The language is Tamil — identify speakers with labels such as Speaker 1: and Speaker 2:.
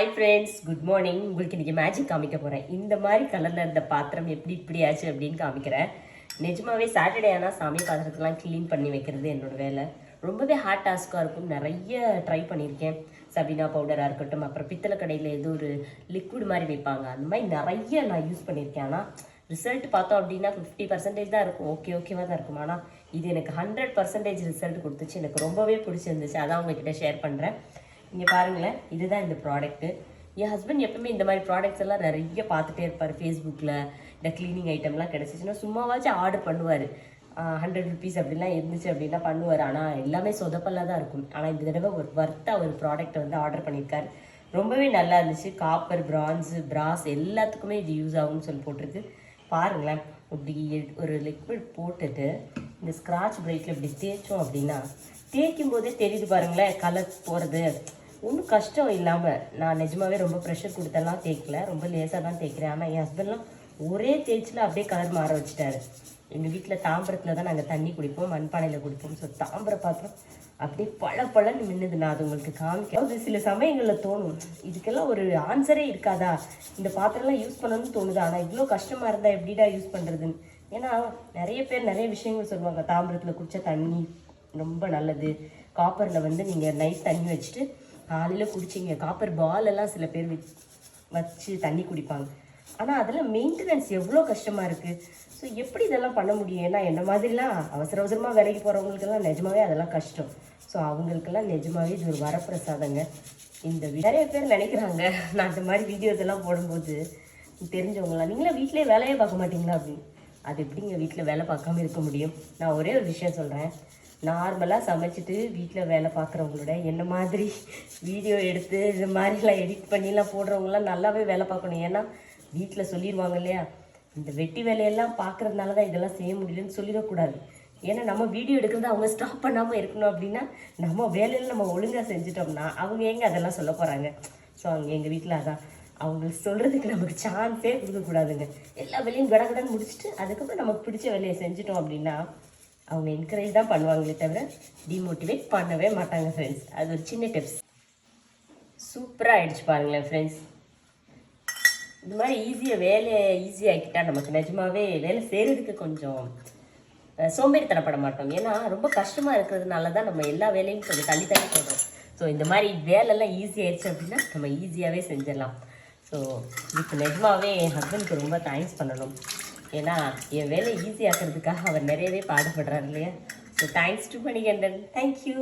Speaker 1: ஹாய் ஃப்ரெண்ட்ஸ் குட் மார்னிங் உங்களுக்கு இன்றைக்கி மேஜிக் காமிக்க போகிறேன் இந்த மாதிரி கலரில் இருந்த பாத்திரம் எப்படி இப்படி ஆச்சு அப்படின்னு காமிக்கிறேன். நிஜமாகவே சாட்டர்டே ஆனால் சாமி பாத்திரத்தெலாம் க்ளீன் பண்ணி வைக்கிறது என்னோட வேலை. ரொம்பவே ஹார்ட் டாஸ்க்காக இருக்கும். நிறைய ட்ரை பண்ணியிருக்கேன். சபினா பவுடராக இருக்கட்டும் அப்புறம் பித்தளை கடையில் ஏதோ ஒரு லிக்விட் மாதிரி வைப்பாங்க. அந்த மாதிரி நிறைய நான் யூஸ் பண்ணியிருக்கேன். ஆனால் ரிசல்ட் பார்த்தோம் அப்படின்னா ஃபிஃப்டி பர்சன்டேஜ் தான் இருக்கும். ஓகே ஓகேவாக தான் இருக்கும். ஆனால் இது எனக்கு ஹண்ட்ரட் பர்சன்டேஜ் ரிசல்ட் கொடுத்துச்சு. எனக்கு ரொம்பவே பிடிச்சிருந்துச்சு. அதான் உங்ககிட்ட ஷேர் பண்ணுறேன் இங்கே பாருங்களேன் இதுதான் இந்த ப்ராடக்ட்டு என் ஹஸ்பண்ட் எப்பவுமே இந்த மாதிரி ப்ராடக்ட்ஸ் எல்லாம் நிறைய பார்த்துட்டே இருப்பார் ஃபேஸ்புக்கில் இந்த க்ளீனிங் ஐட்டம்லாம் கிடச்சிச்சுன்னா சும்மாவாச்சும் ஆர்டர் பண்ணுவார். ஹண்ட்ரட் ருபீஸ் அப்படிலாம் இருந்துச்சு அப்படின்னா பண்ணுவார். ஆனால் எல்லாமே சொதப்பல்லாக தான் இருக்கும். ஆனால் இந்த தடவை ஒரு வர்த்தாக ஒரு ப்ராடக்ட்டை வந்து ஆர்டர் பண்ணியிருக்காரு. ரொம்பவே நல்லா இருந்துச்சு. காப்பர் பிரான்ஸு பிராஸ் எல்லாத்துக்குமே இது யூஸ் ஆகும்னு சொல்லி போட்டிருக்கு. பாருங்களேன் இப்படி ஒரு லிக்விட் போட்டுட்டு இந்த ஸ்க்ராட்ச் பிரைட்டில் இப்படி தேய்ச்சோம் அப்படின்னா தேய்க்கும் போதே தெரியுது பாருங்களேன் கலர் போகிறது ஒன்றும் கஷ்டம் இல்லாமல் நான் நிஜமாவே ரொம்ப ப்ரெஷர் கொடுத்தெல்லாம் தேய்க்கல ரொம்ப லேசாக தான் தேய்க்கிறேன். ஆனால் என் ஹஸ்பண்ட்லாம் ஒரே தேய்ச்சில் அப்படியே கலர் மாற வச்சுட்டாரு. எங்கள் வீட்டில் தாம்பரத்தில் தான் நாங்கள் தண்ணி குடிப்போம் மண்பானையில் குடிப்போம். ஸோ தாம்பர பாத்திரம் அப்படியே பழ பழன்னு மின்னுது. நான் அது உங்களுக்கு காமிக்க அது சில சமயங்களில் தோணும் இதுக்கெல்லாம் ஒரு ஆன்சரே இருக்காதா? இந்த பாத்திரம்லாம் யூஸ் பண்ணணும்னு தோணுது. ஆனால் இவ்வளோ கஷ்டமாக இருந்தால் எப்படிடா யூஸ் பண்ணுறதுன்னு ஏன்னா நிறைய பேர் நிறைய விஷயங்கள் சொல்லுவாங்க. தாம்பரத்தில் குடித்த தண்ணி ரொம்ப நல்லது. காப்பரில் வந்து நீங்கள் நைட் தண்ணி வச்சுட்டு காலையில் குடிச்சிங்க. காப்பர் பால் எல்லாம் சில பேர் வச்சு தண்ணி குடிப்பாங்க. ஆனால் அதில் மெயின்டெனன்ஸ் எவ்வளோ கஷ்டமாக இருக்குது ஸோ எப்படி இதெல்லாம் பண்ண முடியும்? ஏன்னா என்ன மாதிரிலாம் அவசர அவசரமாக வேலைக்கு போகிறவங்களுக்கெல்லாம் நிஜமாவே அதெல்லாம் கஷ்டம். ஸோ அவங்களுக்கெல்லாம் நிஜமாவே இது ஒரு வரப்பிரசாதங்க. இந்த நிறைய பேர் நினைக்கிறாங்க. நான் இந்த மாதிரி வீடியோஸ் எல்லாம் போடும்போது தெரிஞ்சவங்களாம் நீங்களே வீட்டிலே வேலையே பார்க்க மாட்டிங்களா? அப்படின்னு. அது எப்படிங்க வீட்டில் வேலை பார்க்காம இருக்க முடியும்? நான் ஒரே ஒரு விஷயம் சொல்கிறேன் நார்மலாக சமைச்சிட்டு வீட்டில் வேலை பார்க்குறவங்களோட என்ன மாதிரி வீடியோ எடுத்து இது மாதிரிலாம் எடிட் பண்ணிலாம் போடுறவங்களாம் நல்லாவே வேலை பார்க்கணும். ஏன்னா வீட்டில் சொல்லிடுவாங்க இல்லையா? இந்த வெட்டி வேலையெல்லாம் பார்க்குறதுனால தான் இதெல்லாம் செய்ய முடியலன்னு சொல்லிடக்கூடாது. ஏன்னா நம்ம வீடியோ எடுக்கிறத அவங்க ஸ்டாப் பண்ணாமல் இருக்கணும் அப்படின்னா நம்ம வேலையில் நம்ம ஒழுங்காக செஞ்சிட்டோம்னா அவங்க எங்கே அதெல்லாம் சொல்ல போகிறாங்க ஸோ அவங்க எங்கள் வீட்டில் அதான். அவங்க சொல்கிறதுக்கு நமக்கு சான்ஸே கொடுக்கக்கூடாதுங்க. எல்லா வேலையும் கடகடன் முடிச்சுட்டு அதுக்கப்புறம் நமக்கு பிடிச்ச வேலையை செஞ்சுட்டோம் அப்படின்னா அவங்க என்கரேஜ் தான் பண்ணுவாங்களே தவிர டிமோட்டிவேட் பண்ணவே மாட்டாங்க ஃப்ரெண்ட்ஸ் அது ஒரு சின்ன டிப்ஸ் சூப்பராக ஆயிடுச்சு பாருங்களேன் ஃப்ரெண்ட்ஸ் இந்த மாதிரி ஈஸியாக வேலையை ஈஸியாகிக்கிட்டால் நமக்கு நிஜமாவே வேலை செய்கிறதுக்கு கொஞ்சம் சோம்பேறித்தனப்பட மாட்டோம் ஏன்னா ரொம்ப கஷ்டமாக இருக்கிறதுனால தான் நம்ம எல்லா வேலையும் கொஞ்சம் தள்ளி தள்ளி போடுறோம். ஸோ இந்த மாதிரி வேலைலாம் ஈஸியாகிடுச்சு அப்படின்னா நம்ம ஈஸியாகவே செஞ்சிடலாம். ஸோ இதுக்கு நிஜமாகவே என் ஹஸ்பண்டுக்கு ரொம்ப தேங்க்ஸ் பண்ணணும். ஏன்னா என் வேலை ஈஸியாக்கிறதுக்காக அவர் நிறையவே பாடுபடுறார் இல்லையா? So thanks to Manikandan. Thank you